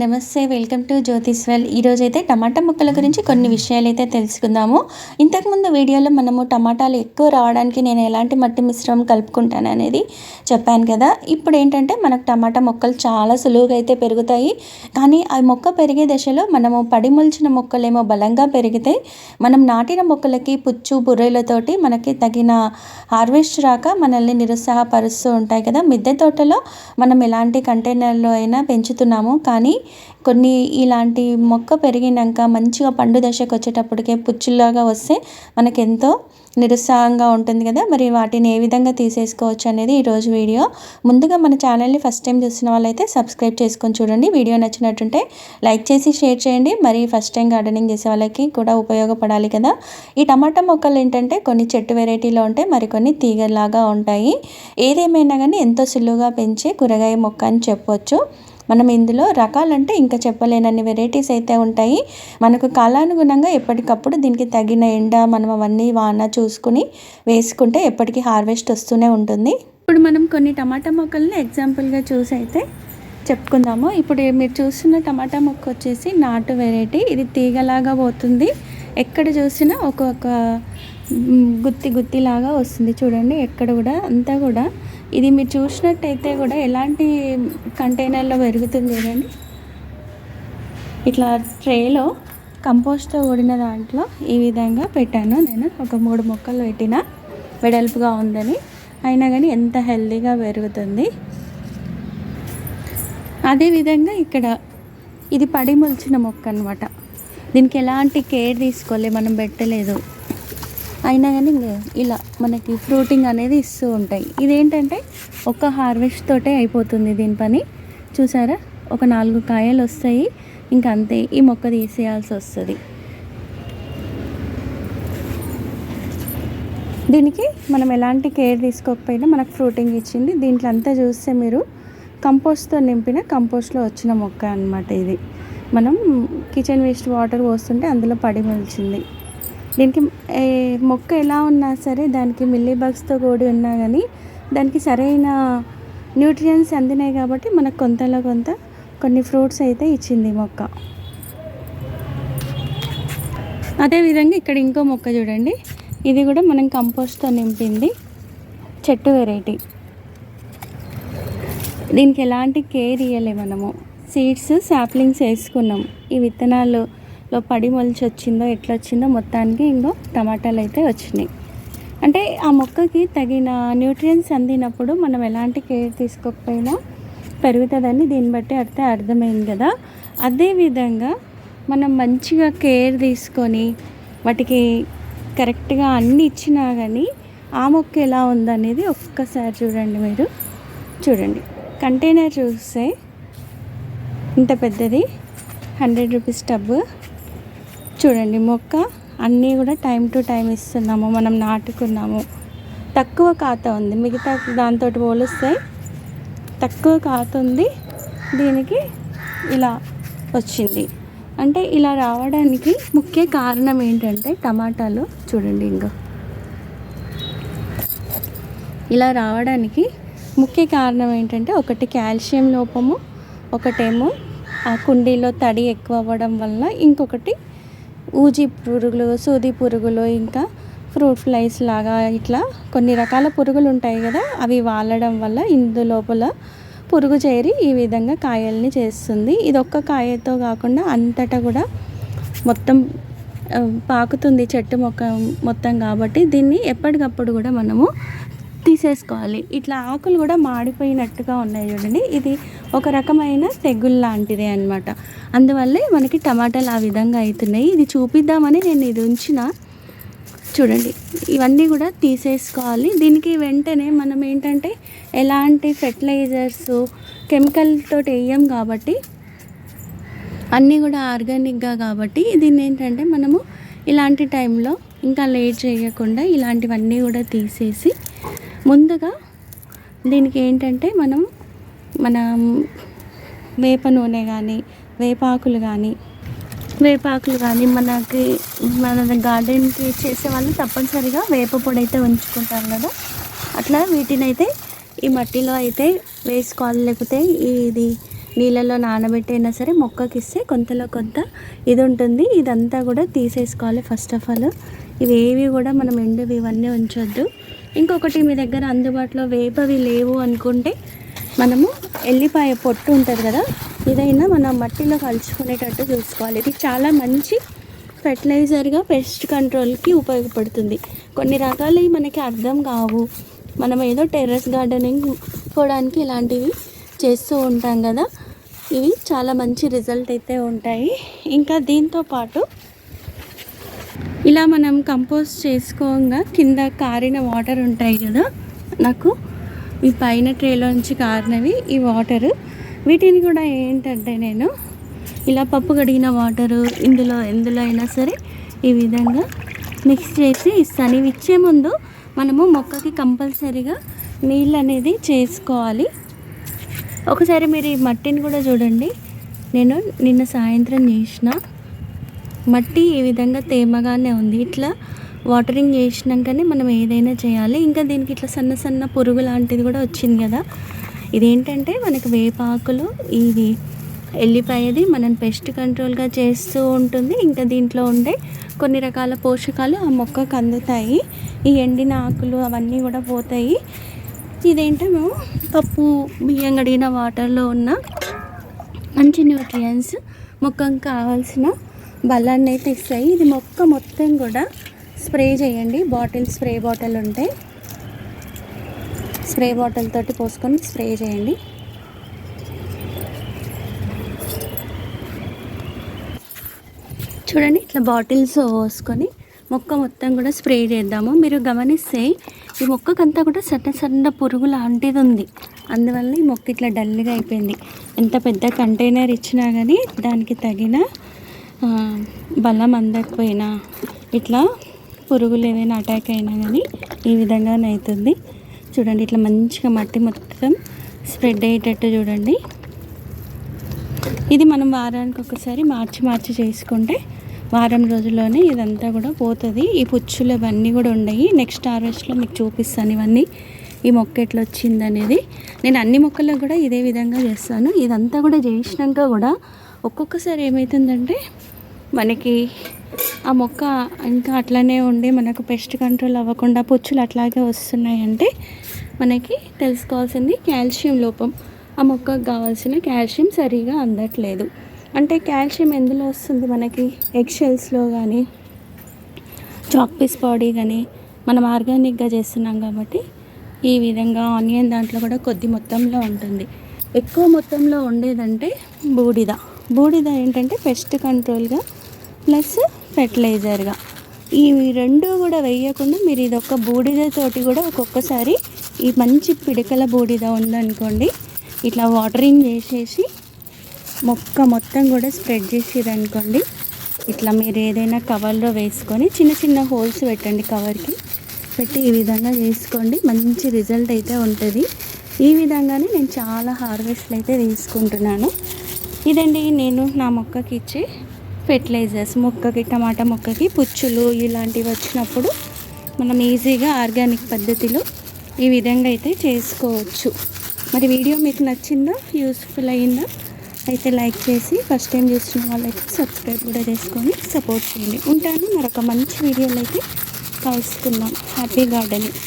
నమస్తే welcome to జ్యోతిష్వల్ ఈరోజు అయితే టమాటా ముక్కల గురించి కొన్ని విషయాలు అయితే తెలుసుకుందాము ఇంతకుముందు వీడియోలో మనము టమాటాలు ఎక్కువ రావడానికి నేను ఎలాంటి మట్టి మిశ్రమం కలుపుకుంటాను అనేది చెప్పాను కదా. ఇప్పుడు ఏంటంటే మనకు టమాటా మొక్కలు చాలా సులువుగా అయితే పెరుగుతాయి. కానీ ఆ మొక్క పెరిగే దశలో మనము పడిమొల్చిన మొక్కలేమో బలంగా పెరిగితే మనం నాటిన మొక్కలకి పుచ్చు బుర్రెలతోటి మనకి తగిన హార్వెస్ట్ రాక మనల్ని నిరుత్సాహపరుస్తూ ఉంటాయి కదా. మిద్దె తోటలో మనం ఎలాంటి కంటైనర్లో అయినా పెంచుతున్నాము. కానీ కొన్ని ఇలాంటి మొక్క పెరిగినాక మంచిగా పండు దశకు వచ్చేటప్పటికే పుచ్చులాగా వస్తే మనకెంతో నిరుత్సాహంగా ఉంటుంది కదా. మరి వాటిని ఏ విధంగా తీసేసుకోవచ్చు అనేది ఈరోజు వీడియో. ముందుగా మన ఛానల్ని ఫస్ట్ టైం చూసిన వాళ్ళైతే సబ్స్క్రైబ్ చేసుకొని చూడండి. వీడియో నచ్చినట్టుంటే లైక్ చేసి షేర్ చేయండి. మరి ఫస్ట్ టైం గార్డెనింగ్ చేసే వాళ్ళకి కూడా ఉపయోగపడాలి కదా. ఈ టమాటా మొక్కలు ఏంటంటే కొన్ని చెట్టు వెరైటీలో ఉంటాయి మరికొన్ని తీగలాగా ఉంటాయి. ఏదేమైనా కానీ ఎంతో సులువుగా పెంచే కూరగాయ మొక్క అని చెప్పొచ్చు. మనం ఇందులో రకాలంటే ఇంకా చెప్పలేనన్ని వెరైటీస్ అయితే ఉంటాయి. మనకు కాలానుగుణంగా ఎప్పటికప్పుడు దీనికి తగిన ఎండ మనం అవన్నీ వాన చూసుకుని వేసుకుంటే ఎప్పటికీ హార్వెస్ట్ వస్తూనే ఉంటుంది. ఇప్పుడు మనం కొన్ని టమాటా మొక్కల్ని ఎగ్జాంపుల్గా చూసి అయితే చెప్పుకుందాము. ఇప్పుడు మీరు చూస్తున్న టమాటా మొక్క వచ్చేసి నాటు వెరైటీ ఇది తీగలాగా పోతుంది. ఎక్కడ చూసినా ఒక్కొక్క గుత్తి గుత్తిలాగా వస్తుంది చూడండి ఎక్కడ కూడా అంతా కూడా. ఇది మీరు చూసినట్టయితే కూడా ఎలాంటి కంటైనర్లో పెరుగుతుంది చూడండి. ఇట్లా ట్రేలో కంపోస్ట్తో కూడిన దాంట్లో ఈ విధంగా పెట్టాను నేను. ఒక మూడు మొక్కలు పెట్టిన వెడల్పుగా ఉందని. అయినా కానీ ఎంత హెల్దీగా పెరుగుతుంది. అదేవిధంగా ఇక్కడ ఇది పడి మొలిచిన మొక్క అనమాట దీనికి ఎలాంటి కేర్ తీసుకోలే మనం పెట్టలేదు. అయినా కానీ ఇలా మనకి ఫ్రూటింగ్ అనేది ఇస్తూ ఉంటాయి. ఇదేంటంటే ఒక హార్వెస్ట్ తోటే అయిపోతుంది దీని పని. చూసారా? ఒక నాలుగు కాయలు వస్తాయి. ఇంకా అంతే ఈ మొక్క తీసేయాల్సి వస్తుంది. దీనికి మనం ఎలాంటి కేర్ తీసుకోకపోయినా మనకు ఫ్రూటింగ్ ఇచ్చింది. దీంట్లో అంతా చూస్తే మీరు కంపోస్ట్తో నింపిన కంపోస్ట్లో వచ్చిన మొక్క అన్నమాట ఇది. మనం కిచెన్ వేస్ట్ వాటర్ పోస్తుంటే అందులో పడి మొలిచింది. దీనికి ఏ, మొక్క ఎలా ఉన్నా సరే దానికి మిల్లీ బగ్స్తో కూడి ఉన్నా కానీ దానికి సరైన న్యూట్రియన్స్ అందినాయి కాబట్టి మనకు కొంతలో కొంత కొన్ని ఫ్రూట్స్ అయితే ఇచ్చింది మొక్క. అదేవిధంగా ఇక్కడ ఇంకో మొక్క చూడండి. ఇది కూడా మనం కంపోస్ట్తో నింపింది చెట్టు వెరైటీ. దీనికి ఎలాంటి కేర్ ఇవ్వలే మనము. సీడ్స్ శాప్లింగ్స్ వేసుకున్నాం. ఈ విత్తనాలు లో పడి మొలిచి వచ్చిందో ఎట్లా వచ్చిందో మొత్తానికి ఇంకో టమాటాలు అయితే వచ్చినాయి. అంటే ఆ మొక్కకి తగిన న్యూట్రియన్స్ అందినప్పుడు మనం ఎలాంటి కేర్ తీసుకోకపోయినా పెరుగుతుందని దీన్ని బట్టి అడితే అర్థమైంది కదా. అదేవిధంగా మనం మంచిగా కేర్ తీసుకొని వాటికి కరెక్ట్గా అన్ని ఇచ్చినా కానీ ఆ మొక్క ఎలా ఉందనేది ఒక్కసారి చూడండి మీరు. చూడండి. కంటైనర్ చూస్తే ఇంత పెద్దది? హండ్రెడ్ రూపీస్ టబ్ చూడండి మొక్క అన్నీ కూడా టైం టు టైం ఇస్తున్నాము మనం నాటుకున్నాము. తక్కువ కాత ఉంది మిగతా దాంతో పోలిస్తే తక్కువ కాత ఉంది దీనికి ఇలా వచ్చింది. అంటే ఇలా రావడానికి ముఖ్య కారణం ఏంటంటే టమాటాలు చూడండి ఇంకా ఇలా రావడానికి ముఖ్య కారణం ఏంటంటే ఒకటి కాల్షియం లోపము ఒకటేమో ఆ కుండీలో తడి ఎక్కువ అవ్వడం వల్ల ఇంకొకటి ఊజి పురుగులు సూది పురుగులు ఇంకా ఫ్రూట్ ఫ్లైస్ లాగా ఇట్లా కొన్ని రకాల పురుగులు ఉంటాయి కదా అవి వాలడం వల్ల ఇందు లోపల పురుగు చేరి ఈ విధంగా కాయల్ని చేస్తుంది. ఇది ఒక్క కాయతో కాకుండా అంతటా కూడా మొత్తం పాకుతుంది చెట్టు మొక్క మొత్తం కాబట్టి దీన్ని ఎప్పటికప్పుడు కూడా మనము తీసేసుకోవాలి. ఇట్లా ఆకులు కూడా మాడిపోయినట్టుగా ఉన్నాయి చూడండి. ఇది ఒక రకమైన తెగులు లాంటిదే అనమాట అందువల్లే మనకి టమాటాలు ఆ విధంగా అవుతున్నాయి ఇది చూపిద్దామని నేను ఇది ఉంచిన. చూడండి ఇవన్నీ కూడా తీసేసుకోవాలి. దీనికి వెంటనే మనం ఏంటంటే ఎలాంటి ఫెర్టిలైజర్స్ కెమికల్ తోటి వేయం కాబట్టి అన్నీ కూడా ఆర్గానిక్గా కాబట్టి దీన్ని ఏంటంటే మనము ఇలాంటి టైంలో ఇంకా లేట్ చేయకుండా ఇలాంటివన్నీ కూడా తీసేసి ముందుగా దీనికి ఏంటంటే మనం మన వేప నూనె కానీ వేపాకులు కానీ వేపాకులు కానీ మనకి మన గార్డెన్కి చేసే వాళ్ళు తప్పనిసరిగా వేప పొడి అయితే ఉంచుకుంటారు కదా. అట్లా వీటిని అయితే ఈ మట్టిలో అయితే వేసుకోవాలి. లేకపోతే ఇది నీళ్ళలో నానబెట్టైనా సరే మొక్కకి ఇస్తే కొంతలో కొంత ఇది ఉంటుంది. ఇదంతా కూడా తీసేసుకోవాలి ఫస్ట్ ఆఫ్ ఆల్. ఇవి ఏవి కూడా మనం ఎండువి ఇవన్నీ ఉంచొద్దు. ఇంకొకటి మీ దగ్గర అందుబాటులో వేపవి లేవు అనుకుంటే మనము ఎల్లిపాయ పొట్టు ఉంటుంది కదా ఇదైనా మనం మట్టిలో కలుసుకునేటట్టు చూసుకోవాలి. ఇది చాలా మంచి ఫెర్టిలైజర్గా పెస్ట్ కంట్రోల్కి ఉపయోగపడుతుంది. కొన్ని రకాలు మనకి అర్థం కావు. మనం ఏదో టెర్రస్ గార్డెనింగ్ పోవడానికి ఇలాంటివి చేస్తూ ఉంటాం కదా ఇవి చాలా మంచి రిజల్ట్ అయితే ఉంటాయి. ఇంకా దీంతో పాటు ఇలా మనం కంపోస్ట్ చేసుకోగా కింద కారిన వాటర్ ఉంటాయి కదా నాకు ఈ పైన ట్రేలో నుంచి కారినవి ఈ వాటర్. వీటిని కూడా ఏంటంటే నేను ఇలా పప్పు కడిగిన వాటరు ఇందులో ఎందులో అయినా సరే ఈ విధంగా మిక్స్ చేసి ఇస్తాను ఇవి ఇచ్చే ముందు మనము మొక్కకి కంపల్సరీగా నీళ్ళు అనేది చేసుకోవాలి. ఒకసారి మీరు ఈ మట్టిని కూడా చూడండి. నేను నిన్న సాయంత్రం చేసిన మట్టి ఈ విధంగా తేమగానే ఉంది. ఇట్లా వాటరింగ్ చేసినాకనే మనం ఏదైనా చేయాలి. ఇంకా దీనికి ఇట్లా సన్న సన్న పురుగు లాంటిది కూడా వచ్చింది కదా. ఇదేంటంటే మనకి వేపాకులు ఇది ఎల్లిపాయది మనం పెస్ట్ కంట్రోల్గా చేస్తూ ఉంటుంది. ఇంకా దీంట్లో ఉండే కొన్ని రకాల పోషకాలు ఆ మొక్కకు అందుతాయి. ఈ ఎండిన ఆకులు అవన్నీ కూడా పోతాయి. ఇదేంటో పప్పు బియ్యం కడిగిన వాటర్లో ఉన్న మంచి న్యూట్రియన్స్ మొక్కకు కావాల్సిన బలాన్ని అయితే ఇస్తాయి ఇది మొక్క మొత్తం కూడా స్ప్రే చేయండి. బాటిల్ స్ప్రే బాటిల్ ఉంటే స్ప్రే బాటిల్ తోటి పోసుకొని స్ప్రే చేయండి. చూడండి ఇట్లా బాటిల్స్ పోసుకొని మొక్క మొత్తం కూడా స్ప్రే చేద్దాము. మీరు గమనిస్తే ఈ మొక్కకంతా కూడా సన్న సన్న పురుగు లాంటిది ఉంది. అందువల్ల ఈ మొక్క ఇట్లా డల్గా అయిపోయింది. ఎంత పెద్ద కంటైనర్ ఇచ్చినా కానీ దానికి తగిన బలం అందకపోయినా ఇట్లా పురుగులు ఏదైనా అటాక్ అయినా కానీ ఈ విధంగానే అవుతుంది చూడండి ఇట్లా మంచిగా మట్టి మొత్తం స్ప్రెడ్ అయ్యేటట్టు చూడండి. ఇది మనం వారానికి ఒకసారి మార్చి మార్చి చేసుకుంటే వారం రోజుల్లోనే ఇదంతా కూడా పోతుంది. ఈ పుచ్చులు ఇవన్నీ కూడా ఉన్నాయి నెక్స్ట్ హార్వెస్ట్లో మీకు చూపిస్తాను ఇవన్నీ. ఈ మొక్క ఎట్లా వచ్చింది అనేది. నేను అన్ని మొక్కల్లో కూడా ఇదే విధంగా చేస్తాను. ఇదంతా కూడా చేసినాక కూడా ఒక్కొక్కసారి ఏమవుతుందంటే మనకి ఆ మొక్క ఇంకా అట్లనే ఉండి మనకు పెస్ట్ కంట్రోల్ అవ్వకుండా పుచ్చులు అట్లాగే వస్తున్నాయి అంటే మనకి తెలుసుకోవాల్సింది కాల్షియం లోపం. ఆ మొక్కకు కావాల్సిన కాల్షియం సరిగా అందట్లేదు. అంటే కాల్షియం ఎందులో వస్తుంది? మనకి ఎగ్షెల్స్లో కానీ చాక్పీస్ బాడీ కానీ మనం ఆర్గానిక్గా చేస్తున్నాం కాబట్టి ఈ విధంగా ఆనియన్ దాంట్లో కూడా కొద్ది మొత్తంలో ఉంటుంది. ఎక్కువ మొత్తంలో ఉండేదంటే బూడిద. బూడిద ఏంటంటే పెస్ట్ కంట్రోల్గా ప్లస్ ఫెర్టిలైజర్గా. ఈ రెండు కూడా వేయకుండా మీరు ఇది ఒక బూడిద తోటి కూడా ఒక్కొక్కసారి ఈ మంచి పిడకల బూడిద ఉందనుకోండి ఇట్లా వాటరింగ్ చేసేసి మొక్క మొత్తం కూడా స్ప్రెడ్ చేసిరనుకోండి ఇట్లా మీరు ఏదైనా కవర్లో వేసుకొని చిన్న చిన్న హోల్స్ పెట్టండి కవర్కి పెట్టి ఈ విధంగా చేసుకోండి మంచి రిజల్ట్ అయితే ఉంటుంది. ఈ విధంగానే నేను చాలా హార్వెస్ట్లు అయితే తీసుకుంటున్నాను. ఇదండి నేను నా మొక్కకి ఇచ్చే ఫెర్టిలైజర్స్ మొక్కకి టమాటా మొక్కకి పుచ్చులు ఇలాంటివి వచ్చినప్పుడు మనం ఈజీగా ఆర్గానిక్ పద్ధతిలో ఈ విధంగా అయితే చేసుకోవచ్చు. మరి వీడియో మీకు నచ్చిందా యూస్ఫుల్ అయిందా అయితే లైక్ చేసి ఫస్ట్ టైం చూసిన వాళ్ళైతే సబ్స్క్రైబ్ కూడా చేసుకొని సపోర్ట్ చేయండి. ఉంటాను మరొక మంచి వీడియోలు అయితే కలుసుకుందాం హ్యాపీ గార్డెనింగ్